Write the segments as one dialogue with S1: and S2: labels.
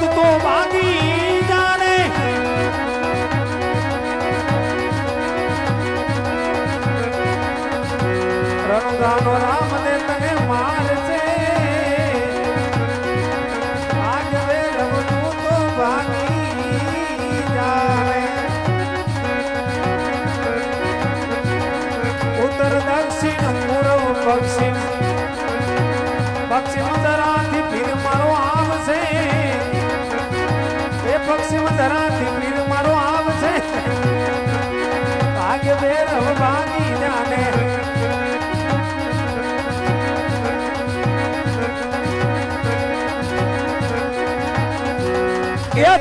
S1: તો ભાગી જાણે. રણુદાનો રામ ને તને માર છે આગવે રમતું તો ભાગી જાણે. ઉત્તર દક્ષિણ, પૂર્વ પશ્ચિમ. પશ્ચિમ ઉત્તર એ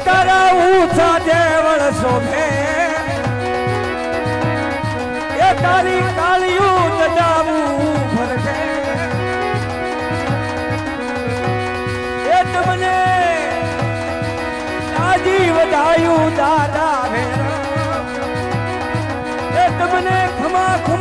S2: તારા ઊંચા દેવળ શોભે. એ તારી એ તમને આજી વધાયું દાદા તમને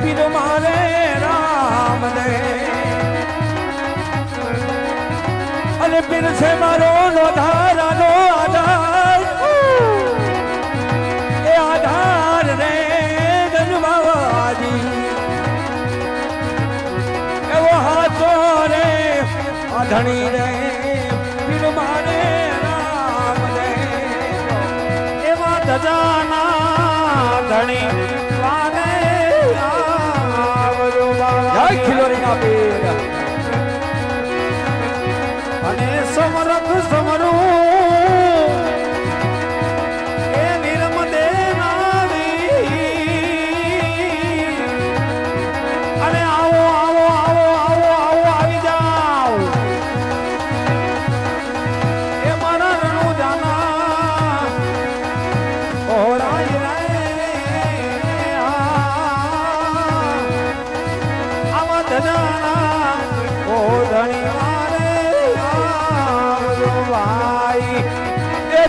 S1: પીર
S2: મારે રામ દે અને પીર છે મારો નો ધારાનો આધાર એ આધાર રે જન્માવાજી એવો હાથો રે આધણી ધણી રે પીર મારે રામ દે
S1: એવા ધજાના ધણી
S2: ખિલોરીના પીર.
S1: અને સમરથ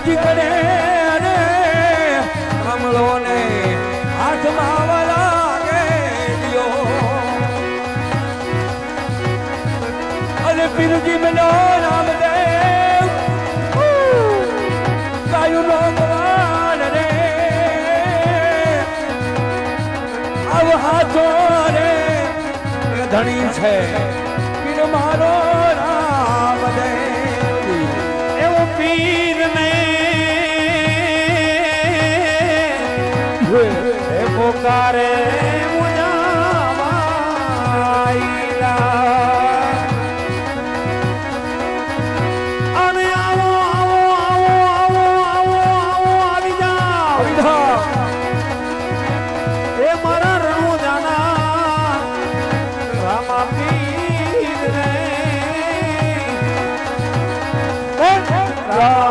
S2: જીગરે રે કમળો ને હાથમાં દિયો. અને પીરજી મનો રામદેવ ગાયું નો ભગવાન રે. આવ હાથો ધણી છે. પીર મારો રામદેવ
S1: એવો પીર ને. પોકારે. Bravo!